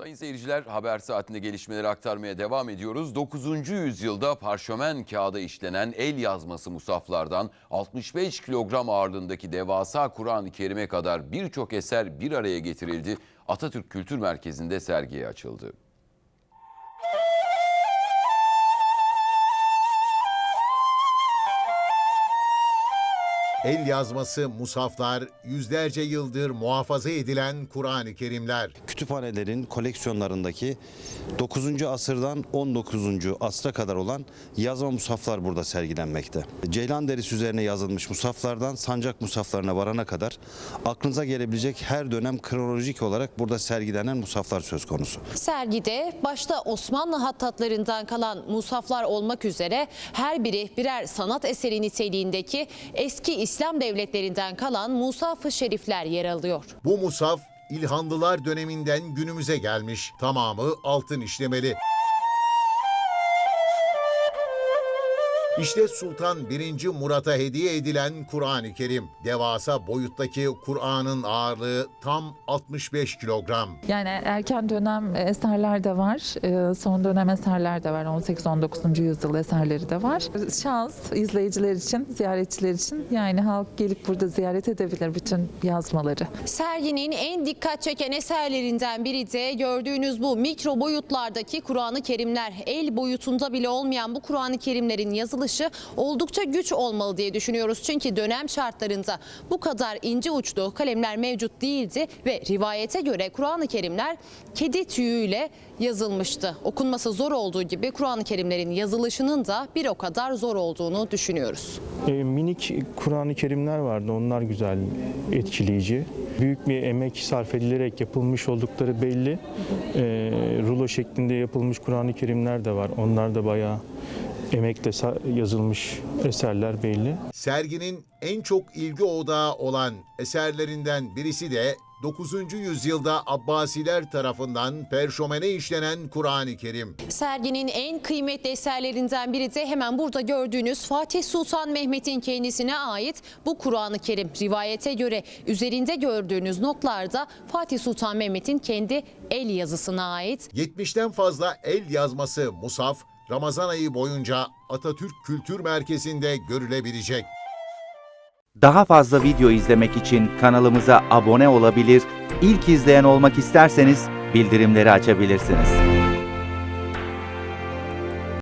Sayın seyirciler haber saatinde gelişmeleri aktarmaya devam ediyoruz. 9. yüzyılda parşömen kağıda işlenen el yazması musaflardan 65 kilogram ağırlığındaki devasa Kur'an-ı Kerim'e kadar birçok eser bir araya getirildi. Atatürk Kültür Merkezi'nde sergiye açıldı. El yazması musaflar, yüzlerce yıldır muhafaza edilen Kur'an-ı Kerimler. kütüphanelerin koleksiyonlarındaki 9. asırdan 19. asra kadar olan yazma musaflar burada sergilenmekte. Ceylan derisi üzerine yazılmış musaflardan sancak musaflarına varana kadar aklınıza gelebilecek her dönem kronolojik olarak burada sergilenen musaflar söz konusu. Sergide başta Osmanlı hattatlarından kalan musaflar olmak üzere her biri birer sanat eseri niteliğindeki eski İslam devletlerinden kalan musaf-ı şerifler yer alıyor. Bu musaf İlhanlılar döneminden günümüze gelmiş. Tamamı altın işlemeli. İşte Sultan 1. Murat'a hediye edilen Kur'an-ı Kerim. Devasa boyuttaki Kur'an'ın ağırlığı tam 65 kilogram. Yani erken dönem eserler de var, e, son dönem eserler de var. 18-19. yüzyıl eserleri de var. Şans izleyiciler için, ziyaretçiler için yani halk gelip burada ziyaret edebilir bütün yazmaları. Serginin en dikkat çeken eserlerinden biri de gördüğünüz bu mikro boyutlardaki Kur'an-ı Kerimler. El boyutunda bile olmayan bu Kur'an-ı Kerimlerin yazılışı oldukça güç olmalı diye düşünüyoruz. Çünkü dönem şartlarında bu kadar ince uçlu kalemler mevcut değildi ve rivayete göre Kur'an-ı Kerimler kedi tüyüyle yazılmıştı. Okunması zor olduğu gibi Kur'an-ı Kerimlerin yazılışının da bir o kadar zor olduğunu düşünüyoruz. E, minik Kur'an-ı Kerimler vardı. Onlar güzel, etkileyici. Büyük bir emek sarf edilerek yapılmış oldukları belli. E, rulo şeklinde yapılmış Kur'an-ı Kerimler de var. Onlar da bayağı emekle yazılmış eserler belli. Serginin en çok ilgi odağı olan eserlerinden birisi de 9. yüzyılda Abbasiler tarafından perşomene işlenen Kur'an-ı Kerim. Serginin en kıymetli eserlerinden biri de hemen burada gördüğünüz Fatih Sultan Mehmet'in kendisine ait bu Kur'an-ı Kerim. Rivayete göre üzerinde gördüğünüz notlarda Fatih Sultan Mehmet'in kendi el yazısına ait. 70'ten fazla el yazması Musaf, Ramazan ayı boyunca Atatürk Kültür Merkezi'nde görülebilecek. Daha fazla video izlemek için kanalımıza abone olabilir, ilk izleyen olmak isterseniz bildirimleri açabilirsiniz.